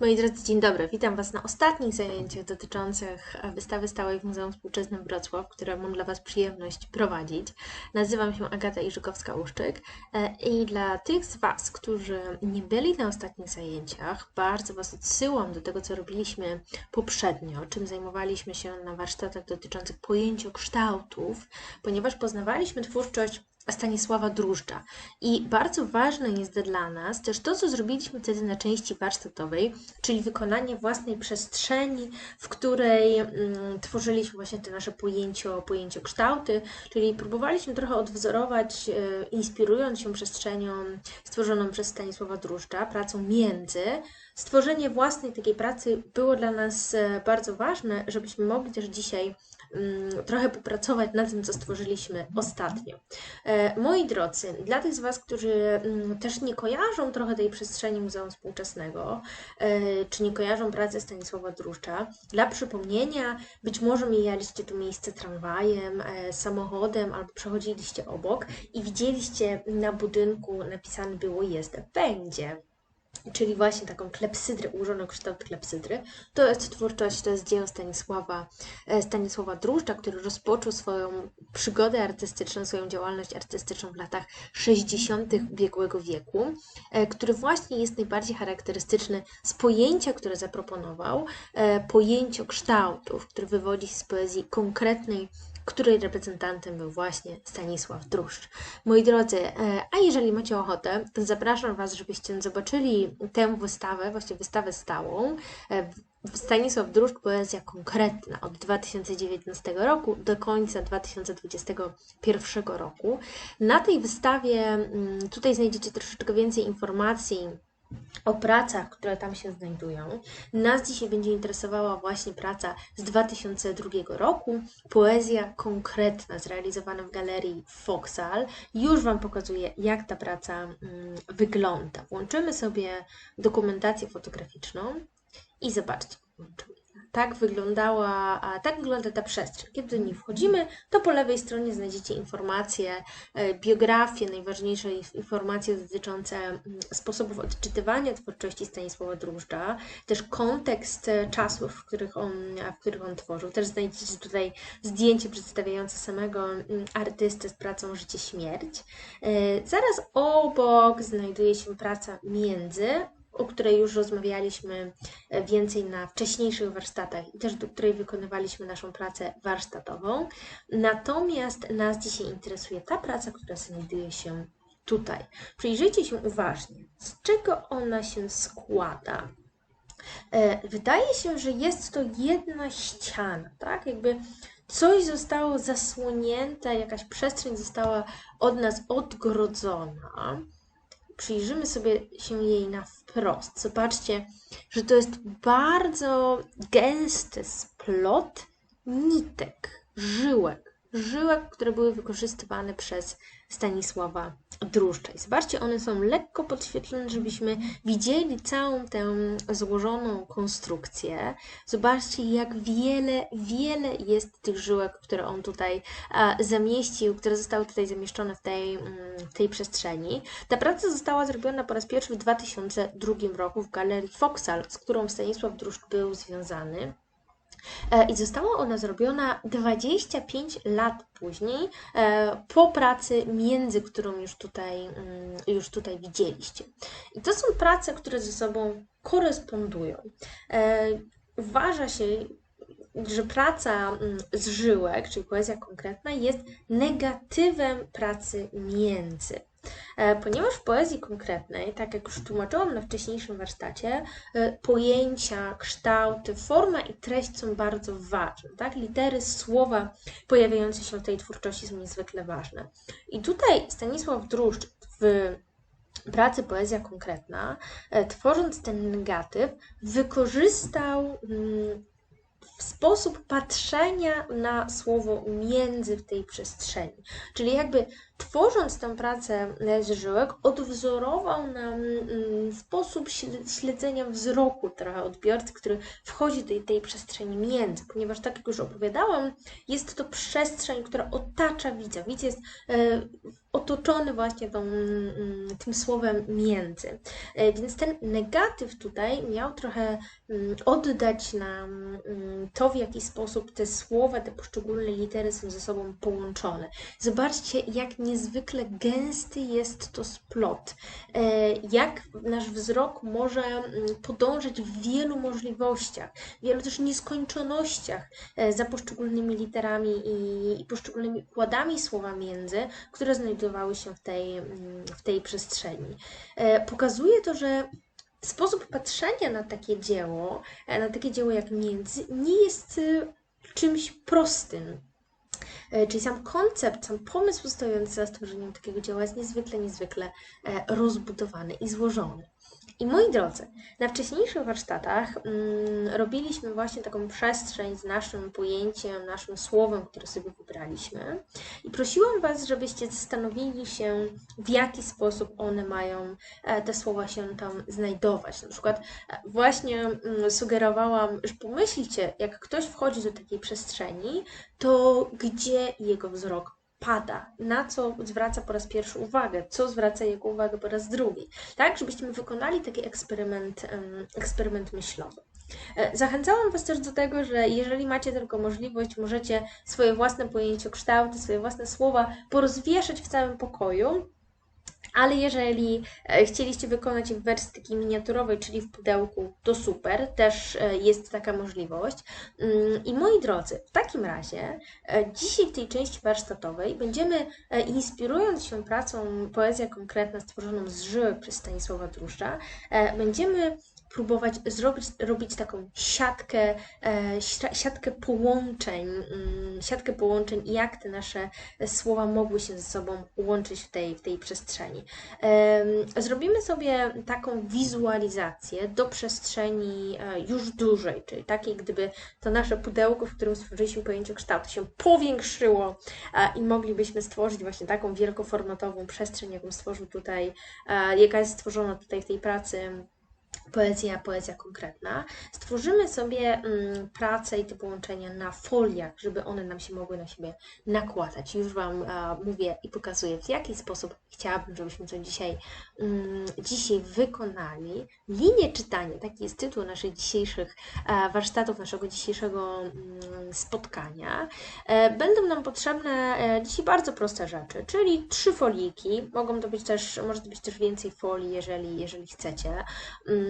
Moi drodzy, dzień dobry. Witam Was na ostatnich zajęciach dotyczących wystawy stałej w Muzeum Współczesnym Wrocław, które mam dla Was przyjemność prowadzić. Nazywam się Agata Iżykowska-Uszczyk e, i dla tych z Was, którzy nie byli na ostatnich zajęciach, bardzo Was odsyłam do tego, co robiliśmy poprzednio, czym zajmowaliśmy się na warsztatach dotyczących pojęciokształtów, ponieważ poznawaliśmy twórczość Stanisława Drużdża. I bardzo ważne jest dla nas też to, co zrobiliśmy wtedy na części warsztatowej, czyli wykonanie własnej przestrzeni, w której mm, tworzyliśmy właśnie te nasze pojęcio, pojęciokształty, czyli próbowaliśmy trochę odwzorować, e, inspirując się przestrzenią stworzoną przez Stanisława Drużdża, pracą między. Stworzenie własnej takiej pracy było dla nas e, bardzo ważne, żebyśmy mogli też dzisiaj trochę popracować nad tym, co stworzyliśmy ostatnio. E, moi drodzy, dla tych z Was, którzy mm, też nie kojarzą trochę tej przestrzeni Muzeum Współczesnego, e, czy nie kojarzą pracy Stanisława Druszcza, dla przypomnienia, być może mijaliście tu miejsce tramwajem, e, samochodem albo przechodziliście obok i widzieliście na budynku napisane było jest, będzie czyli właśnie taką klepsydrę, ułożoną kształt klepsydry. To jest twórczość, to jest dzieło Stanisława, e, Stanisława Druszcza, który rozpoczął swoją przygodę artystyczną, swoją działalność artystyczną w latach 60. ubiegłego wieku, e, który właśnie jest najbardziej charakterystyczny z pojęcia, które zaproponował, e, pojęcia kształtów, który wywodzi się z poezji konkretnej, której reprezentantem był właśnie Stanisław Druszcz. Moi drodzy, e, a jeżeli macie ochotę, to zapraszam Was, żebyście zobaczyli tę wystawę, właśnie wystawę stałą. E, Stanisław Druszcz, poezja konkretna od 2019 roku do końca 2021 roku. Na tej wystawie mm, tutaj znajdziecie troszeczkę więcej informacji o pracach, które tam się znajdują. Nas dzisiaj będzie interesowała właśnie praca z 2002 roku, poezja konkretna, zrealizowana w galerii Foxal. Już Wam pokazuję, jak ta praca mm, wygląda. Włączymy sobie dokumentację fotograficzną i zobaczcie, włączymy tak wyglądała, tak wygląda ta przestrzeń. Kiedy do niej wchodzimy, to po lewej stronie znajdziecie informacje, e, biografię, najważniejsze informacje dotyczące mm, sposobów odczytywania twórczości Stanisława Drużdża, też kontekst e, czasów, w których on, w których on tworzył. Też znajdziecie tutaj zdjęcie przedstawiające samego mm, artystę z pracą Życie-Śmierć. E, zaraz obok znajduje się praca między, o której już rozmawialiśmy e, więcej na wcześniejszych warsztatach i też do której wykonywaliśmy naszą pracę warsztatową. Natomiast nas dzisiaj interesuje ta praca, która znajduje się tutaj. Przyjrzyjcie się uważnie, z czego ona się składa. E, wydaje się, że jest to jedna ściana, tak? Jakby coś zostało zasłonięte, jakaś przestrzeń została od nas odgrodzona przyjrzymy sobie się jej na wprost, zobaczcie, że to jest bardzo gęsty splot nitek, żyłek, żyłek, które były wykorzystywane przez Stanisława Druszcza. I zobaczcie, one są lekko podświetlone, żebyśmy widzieli całą tę złożoną konstrukcję. Zobaczcie, jak wiele, wiele jest tych żyłek, które on tutaj zamieścił, które zostały tutaj zamieszczone w tej, mm, w tej przestrzeni. Ta praca została zrobiona po raz pierwszy w 2002 roku w galerii Foxal, z którą Stanisław Druszcz był związany. E, I została ona zrobiona 25 lat później, e, po pracy między, którą już tutaj, mm, już tutaj widzieliście. I to są prace, które ze sobą korespondują. E, uważa się, że praca mm, z żyłek, czyli poezja konkretna, jest negatywem pracy między. E, ponieważ w poezji konkretnej, tak jak już tłumaczyłam na wcześniejszym warsztacie, e, pojęcia, kształty, forma i treść są bardzo ważne. Tak? Litery, słowa pojawiające się w tej twórczości są niezwykle ważne. I tutaj Stanisław Druszcz w pracy Poezja Konkretna, e, tworząc ten negatyw, wykorzystał mm, sposób patrzenia na słowo między w tej przestrzeni. Czyli jakby tworząc tę pracę z żyłek, odwzorował nam mm, sposób śledzenia wzroku trochę odbiorcy, który wchodzi do tej przestrzeni między, ponieważ tak jak już opowiadałam, jest to przestrzeń, która otacza widza. Widz jest e, otoczony właśnie tą, mm, tym słowem między. E, więc ten negatyw tutaj miał trochę mm, oddać nam mm, to, w jaki sposób te słowa, te poszczególne litery są ze sobą połączone. Zobaczcie, jak niezwykle gęsty jest to splot. E, jak nasz wzrok może podążać w wielu możliwościach, w wielu też nieskończonościach e, za poszczególnymi literami i, poszczególnymi układami słowa między, które znajdują znajdowały się w tej, mm, w tej przestrzeni. E, pokazuje to, że sposób patrzenia na takie dzieło, e, na takie dzieło jak między, nie jest e, czymś prostym. Czyli sam koncept, sam pomysł stojący za stworzeniem takiego dzieła jest niezwykle, niezwykle rozbudowany i złożony. I moi drodzy, na wcześniejszych warsztatach mm, robiliśmy właśnie taką przestrzeń z naszym pojęciem, naszym słowem, które sobie wybraliśmy. I prosiłam Was, żebyście zastanowili się, w jaki sposób one mają, e, te słowa się tam znajdować. Na przykład e, właśnie mm, sugerowałam, że pomyślcie, jak ktoś wchodzi do takiej przestrzeni, to gdzie jego wzrok pada, na co zwraca po raz pierwszy uwagę, co zwraca jego uwagę po raz drugi. Tak, żebyśmy wykonali taki eksperyment, eksperyment myślowy. E, zachęcałam Was też do tego, że jeżeli macie tylko możliwość, możecie swoje własne pojęcie kształty, swoje własne słowa porozwieszać w całym pokoju ale jeżeli e, chcieliście wykonać w wersji takiej miniaturowej, czyli w pudełku, to super, też e, jest taka możliwość. Mm, I moi drodzy, w takim razie e, dzisiaj w tej części warsztatowej będziemy, inspirując się pracą Poezja Konkretna stworzoną z przez Stanisława Druszcza, będziemy próbować zrobić, robić taką siatkę, e, siatkę połączeń, mm, siatkę połączeń, jak te nasze słowa mogły się ze sobą łączyć w tej, w tej przestrzeni. Zrobimy sobie taką wizualizację do przestrzeni e, już dużej, czyli takiej, gdyby to nasze pudełko, w którym stworzyliśmy pojęcie kształtu, się powiększyło i moglibyśmy stworzyć właśnie taką wielkoformatową przestrzeń, jaką stworzył tutaj, jaka jest stworzona tutaj w tej pracy poezja, poezja konkretna, stworzymy sobie mm, pracę i te połączenia na foliach, żeby one nam się mogły na siebie nakładać. Już Wam a, mówię i pokazuję, w jaki sposób chciałabym, żebyśmy to dzisiaj, mm, dzisiaj wykonali. Linie czytania, taki jest tytuł naszych dzisiejszych a, warsztatów, naszego dzisiejszego mm, spotkania. E, będą nam potrzebne e, dzisiaj bardzo proste rzeczy, czyli trzy foliki, mogą to być też, może to być też więcej folii, jeżeli, jeżeli chcecie. Mm,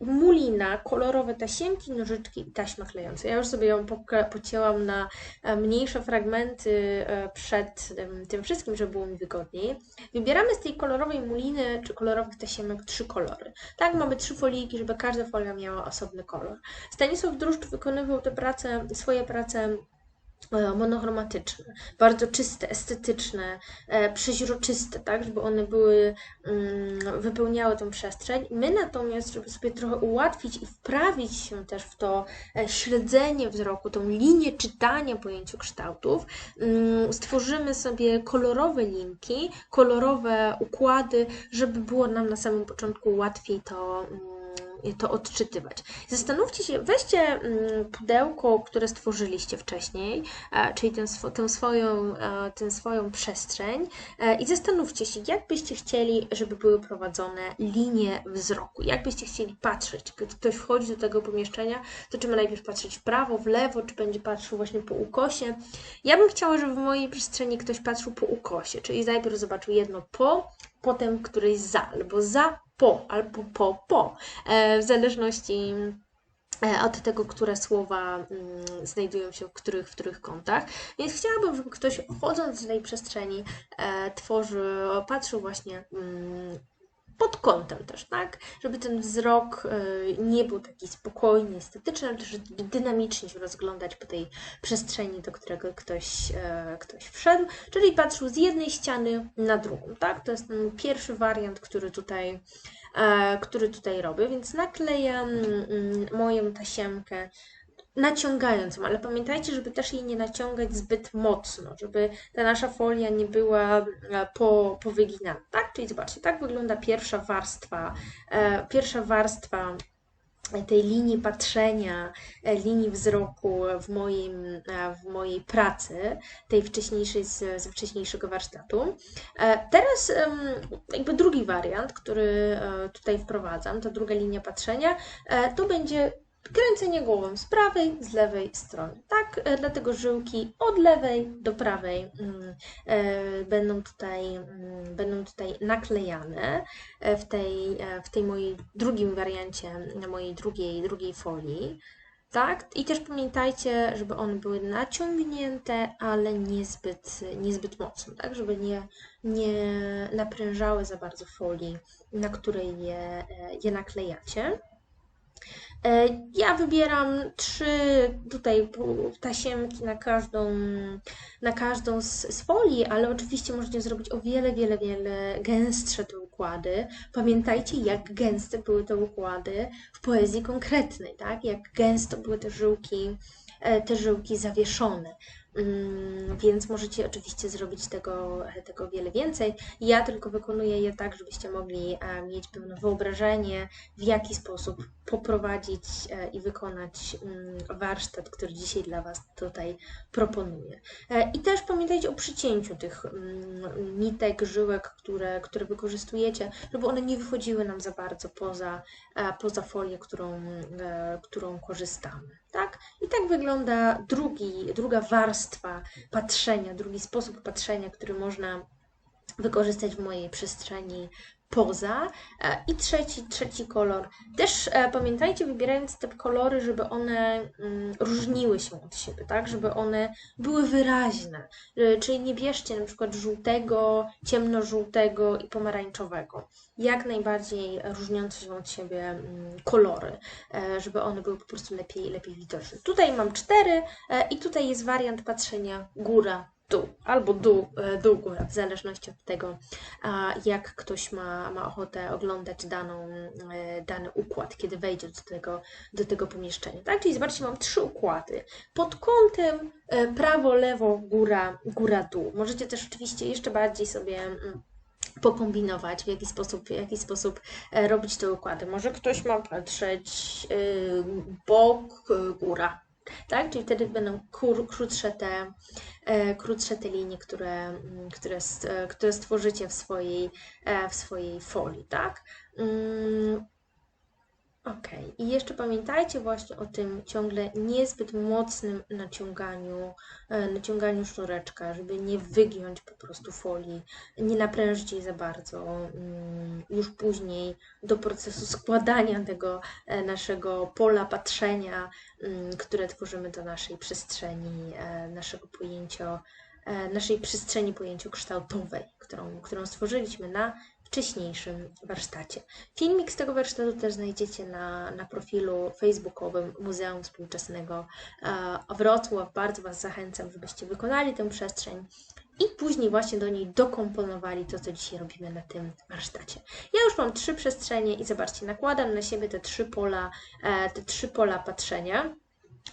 mulina, kolorowe tasiemki, nożyczki i taśma klejąca. Ja już sobie ją pocięłam na e, mniejsze fragmenty e, przed tym wszystkim, żeby było mi wygodniej. Wybieramy z tej kolorowej muliny czy kolorowych tasiemek trzy kolory. Tak, mamy trzy foliki, żeby każda folia miała osobny kolor. Stanisław Druszcz wykonywał te prace, swoje prace monochromatyczne, bardzo czyste, estetyczne, e, przeźroczyste, tak, żeby one były, mm, wypełniały tą przestrzeń. My natomiast, żeby sobie trochę ułatwić i wprawić się też w to e, śledzenie wzroku, tą linię czytania pojęciu kształtów, mm, stworzymy sobie kolorowe linki, kolorowe układy, żeby było nam na samym początku łatwiej to mm, to odczytywać. Zastanówcie się, weźcie mm, pudełko, które stworzyliście wcześniej, e, czyli tę, tę, swoją, e, tę swoją przestrzeń e, i zastanówcie się, jak byście chcieli, żeby były prowadzone linie wzroku, jak byście chcieli patrzeć. Kiedy ktoś wchodzi do tego pomieszczenia, to czy ma najpierw patrzeć w prawo, w lewo, czy będzie patrzył właśnie po ukosie. Ja bym chciała, żeby w mojej przestrzeni ktoś patrzył po ukosie, czyli najpierw zobaczył jedno po, potem któryś za, albo za, po, albo po, po, e, w zależności e, od tego, które słowa mm, znajdują się w których, w których kątach. Więc chciałabym, żeby ktoś wchodząc z tej przestrzeni e, tworzył, patrzył właśnie mm, pod kątem też, tak? Żeby ten wzrok y, nie był taki spokojny, estetyczny, ale też dynamicznie się rozglądać po tej przestrzeni, do którego ktoś, e, ktoś wszedł, czyli patrzył z jednej ściany na drugą, tak? To jest ten pierwszy wariant, który tutaj, e, który tutaj robię, więc naklejam mm, moją tasiemkę naciągając ją, ale pamiętajcie, żeby też jej nie naciągać zbyt mocno, żeby ta nasza folia nie była e, po, powyginana, tak? Czyli zobaczcie, tak wygląda pierwsza warstwa, e, pierwsza warstwa tej linii patrzenia, e, linii wzroku w, moim, e, w mojej pracy, tej wcześniejszej z, ze wcześniejszego warsztatu. Teraz jakby drugi wariant, który tutaj wprowadzam, ta druga linia patrzenia, to będzie kręcenie głową z prawej, z lewej strony. Tak, e, dlatego żyłki od lewej do prawej mm, e, będą tutaj, mm, będą tutaj naklejane e, w tej, w tej mojej drugim wariancie, na mojej drugiej, drugiej folii. Tak, i też pamiętajcie, żeby one były naciągnięte, ale niezbyt, niezbyt mocno, tak, żeby nie, nie naprężały za bardzo folii, na której je, je naklejacie. E, ja wybieram trzy tutaj tasiemki na każdą, na każdą z, z folii, ale oczywiście możecie zrobić o wiele, wiele, wiele gęstsze te układy. Pamiętajcie, jak gęste były te układy w poezji konkretnej, tak? Jak gęsto były te żyłki, e, te żyłki zawieszone. Mm, więc możecie oczywiście zrobić tego, tego wiele więcej. Ja tylko wykonuję je tak, żebyście mogli e, mieć pewne wyobrażenie, w jaki sposób poprowadzić e, i wykonać mm, warsztat, który dzisiaj dla Was tutaj proponuję. E, I też pamiętajcie o przycięciu tych mm, nitek, żyłek, które, które wykorzystujecie, żeby one nie wychodziły nam za bardzo poza, poza folię, którą, którą korzystamy. Tak? I tak wygląda drugi, druga warstwa patrzenia, drugi sposób patrzenia, który można wykorzystać w mojej przestrzeni poza. E, I trzeci, trzeci kolor. Też e, pamiętajcie, wybierając te kolory, żeby one mm, różniły się od siebie, tak? Żeby one były wyraźne. E, czyli nie bierzcie na przykład żółtego, ciemnożółtego i pomarańczowego. Jak najbardziej różniące się od siebie mm, kolory, żeby one były po prostu lepiej, lepiej widoczne. Tutaj mam cztery i tutaj jest wariant patrzenia góra, dół, albo dół, e, dół góra, w zależności od tego, jak ktoś ma, ma ochotę oglądać daną, e, dany układ, kiedy wejdzie do tego, do tego pomieszczenia. Tak? Czyli zobaczcie, mam trzy układy. Pod kątem e, prawo, lewo, góra, góra, dół. Możecie też oczywiście jeszcze bardziej sobie mm, pokombinować, w jaki sposób, w jaki sposób robić te układy. Może ktoś ma patrzeć bok, góra, tak? Czyli wtedy będą krótsze te, e, krótsze te linie, które, mm, które, które stworzycie w swojej, e, w swojej folii, tak? Mm, Ok, i jeszcze pamiętajcie właśnie o tym ciągle niezbyt mocnym naciąganiu, e, naciąganiu sznureczka, żeby nie wygiąć po prostu folii, nie naprężyć jej za bardzo. Mm, już później do procesu składania tego e, naszego pola patrzenia, mm, które tworzymy do naszej przestrzeni, e, naszego pojęcia, naszej przestrzeni pojęciokształtowej, którą, którą stworzyliśmy na wcześniejszym warsztacie. Filmik z tego warsztatu też znajdziecie na, na profilu facebookowym Muzeum Współczesnego e, Wrocław. Bardzo Was zachęcam, żebyście wykonali tę przestrzeń i później właśnie do niej dokomponowali to, co dzisiaj robimy na tym warsztacie. Ja już mam trzy przestrzenie i zobaczcie, nakładam na siebie te trzy pola, e, te trzy pola patrzenia.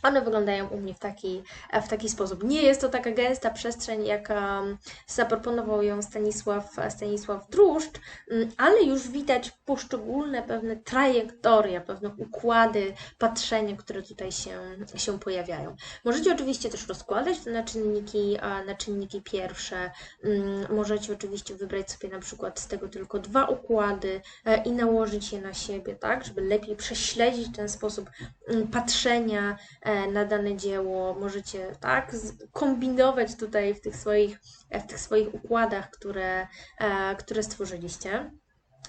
One wyglądają u mnie w taki, e, w taki sposób. Nie jest to taka gęsta przestrzeń, jaka zaproponował ją Stanisław, Stanisław Druszcz, mm, ale już widać poszczególne pewne trajektorie, pewne układy patrzenia, które tutaj się, się pojawiają. Możecie oczywiście też rozkładać te na czynniki, na czynniki pierwsze. Mm, możecie oczywiście wybrać sobie na przykład z tego tylko dwa układy e, i nałożyć je na siebie, tak, żeby lepiej prześledzić ten sposób mm, patrzenia E, na dane dzieło, możecie tak kombinować tutaj w tych swoich, w tych swoich układach, które, e, które stworzyliście.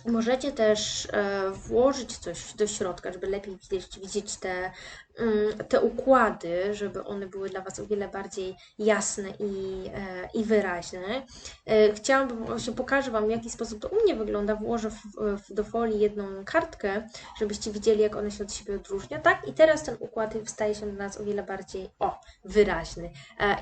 Możecie też e, włożyć coś do środka, żeby lepiej widzieć, widzieć te, te układy, żeby one były dla Was o wiele bardziej jasne i, e, i wyraźne. E, chciałabym, właśnie pokażę Wam, w jaki sposób to u mnie wygląda. Włożę w, w, do folii jedną kartkę, żebyście widzieli, jak one się od siebie odróżnia. Tak, i teraz ten układ staje się dla nas o wiele bardziej, o, wyraźny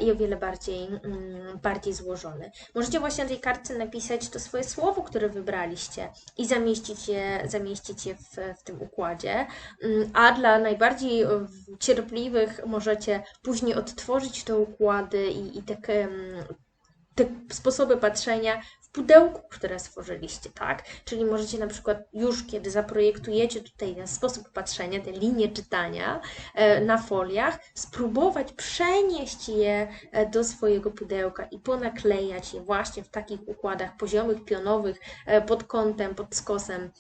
i o wiele bardziej, mm, bardziej złożony. Możecie właśnie na tej kartce napisać to swoje słowo, które wybraliście i zamieścić je, zamieścić je w, w tym układzie. Mm, a dla najbardziej e, cierpliwych możecie później odtworzyć te układy i, i takie, te sposoby patrzenia pudełku, które stworzyliście, tak? Czyli możecie na przykład już, kiedy zaprojektujecie tutaj ten sposób patrzenia, te linie czytania e, na foliach, spróbować przenieść je e, do swojego pudełka i ponaklejać je właśnie w takich układach poziomych, pionowych, e, pod kątem, pod skosem,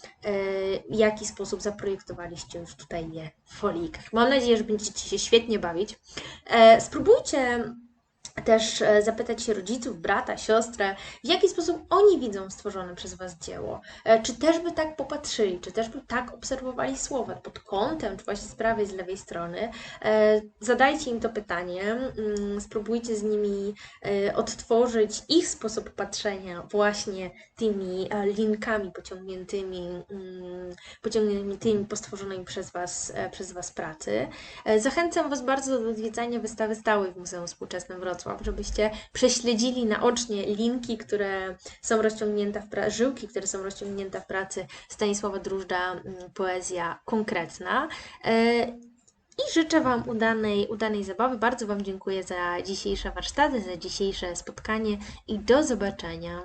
w jaki sposób zaprojektowaliście już tutaj je w folijkach. Mam nadzieję, że będziecie się świetnie bawić. Spróbujcie też e, zapytać się rodziców, brata, siostrę, w jaki sposób oni widzą stworzone przez Was dzieło. E, czy też by tak popatrzyli, czy też by tak obserwowali słowa pod kątem, czy właśnie z prawej, z lewej strony. E, zadajcie im to pytanie, mm, spróbujcie z nimi odtworzyć ich sposób patrzenia właśnie tymi linkami pociągniętymi, mm, pociągniętymi po stworzonej przez Was, przez was pracy. Zachęcam Was bardzo do odwiedzania wystawy stałej w Muzeum Współczesnym Wrocław Wrocław, żebyście prześledzili naocznie linki, które są rozciągnięte w pracy, żyłki, które są rozciągnięte w pracy Stanisława Drużda, mm, poezja konkretna. E, I życzę Wam udanej, udanej zabawy. Bardzo Wam dziękuję za dzisiejsze warsztaty, za dzisiejsze spotkanie i do zobaczenia.